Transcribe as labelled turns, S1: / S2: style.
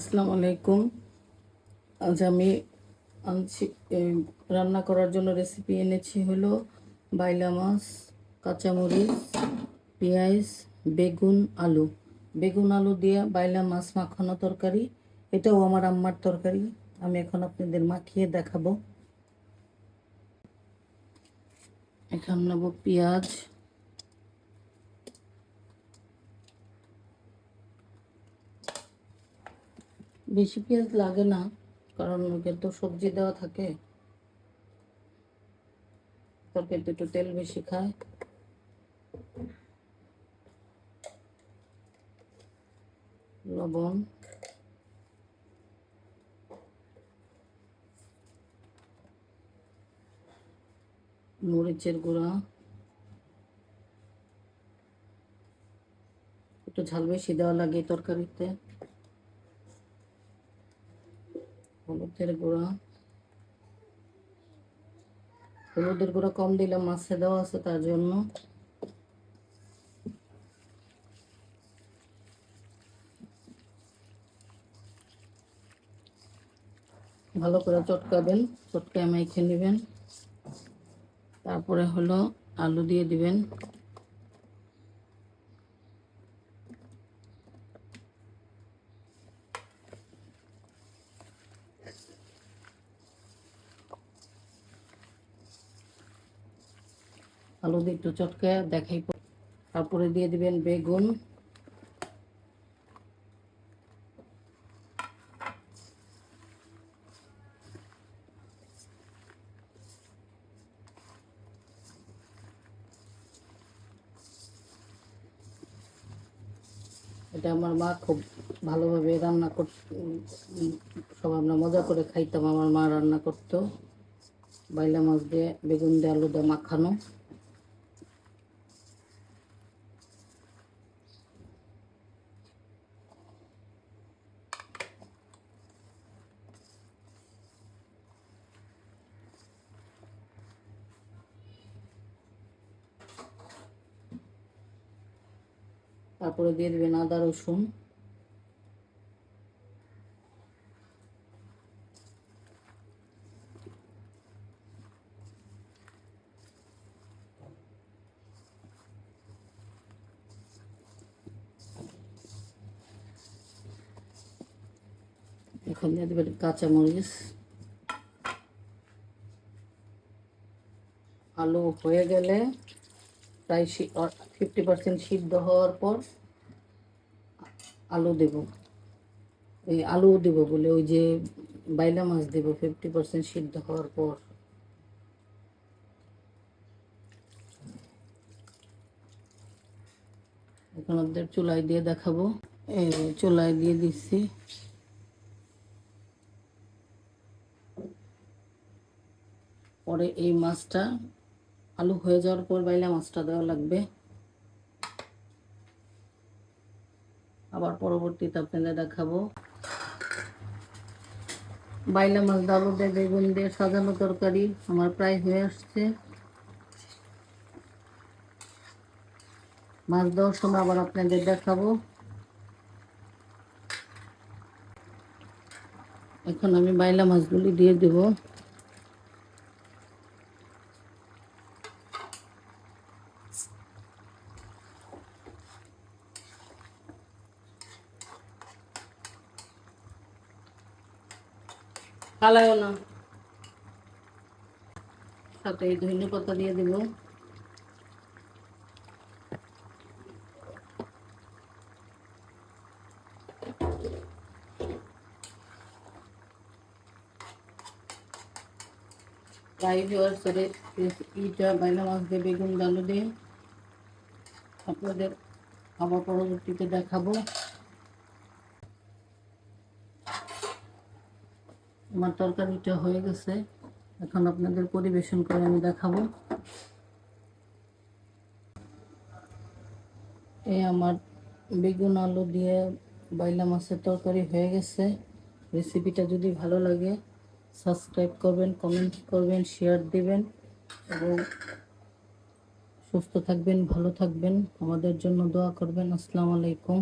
S1: আসসালামু আলাইকুম। আজ আমি আনছি রান্না করার জন্য রেসিপি এনেছি হলো বাইলা মাছ, কাঁচামরিচ, পেঁয়াজ, বেগুন, আলু। বেগুন, আলু দিয়ে বাইলা মাছ মাখানো তরকারি। এটাও আমার আম্মার তরকারি। আমি এখন আপনাদের মাখিয়ে দেখাবো। এখন নেব পেঁয়াজ বেশি পেঁয়াজ লাগে না, কারণ ওকে তো সবজি দেওয়া থাকে। তরকারিতে একটু তেল বেশি খায়। লবণ। মরিচের গুঁড়া। একটু ঝাল বেশি দেওয়া লাগে তরকারিতে। হলুদের গুঁড়া। হলুদের গুঁড়া কম দিলাম মাছে দেওয়া আছে তার জন্য। ভালো করে চটকাবেন চটকায় মেখে নেবেন। তারপরে হলো আলু দিয়ে দিবেন। আলু দিয়ে একটু চটকে দেখাই। তারপরে দিয়ে দিবেন বেগুন। এটা আমার মা খুব ভালোভাবে রান্না কর, সব আমরা মজা করে খাইতাম, আমার মা রান্না করতো। বাইলা মাছ দিয়ে, বেগুন দিয়ে, আলু দিয়ে মাখানো। তারপরে দিয়ে দেবেন আদা রসুন। এখন দিয়ে দেবেন কাঁচামরিচ। আলু হয়ে গেলে প্রায় ফিফটি পার্সেন্ট সিদ্ধ হওয়ার পর আলু দেব। এই আলু দেব বলে, ওই যে বাইলা মাছ দেব ফিফটি পার্সেন্ট সিদ্ধ হওয়ার পর। এখন ওদের দিয়ে দেখাবো। চুলায় দিয়ে দিচ্ছি। পরে এই মাছটা আলু হয়ে যাওয়ার পর বাইলা মাছটা দেওয়া লাগবে। আবার পরবর্তীতে আপনাদের দেখাবো। বাইলা মাছ আলু দিয়ে বেগুন দিয়ে সাজানো তরকারি আমার প্রায় হয়ে আসছে। মাছ দেওয়ার সময় আবার আপনাদের দেখাবো। এখন আমি বাইলা মাছগুলি দিয়ে দেবো। কালায়ও না। সাথে এই ধনে পাতা দিয়ে দিব। প্রায় ভিওয়ার্স ইটা বাইনা মাছ দিয়ে বেগুন ডালু দিয়ে আপনাদের আবার পরবর্তীতে দেখাবো। আমার তরকারিটা হয়ে গেছে। এখন আপনাদের পরিবেশন করে আমি দেখাবো। এই আমার বেগুন আলু দিয়ে বাইলা মাছের তরকারি হয়ে গেছে। রেসিপিটা যদি ভালো লাগে, সাবস্ক্রাইব করবেন, কমেন্ট করবেন, শেয়ার দিবেন এবং সুস্থ থাকবেন, ভালো থাকবেন। আমাদের জন্য দোয়া করবেন। আসসালামু আলাইকুম।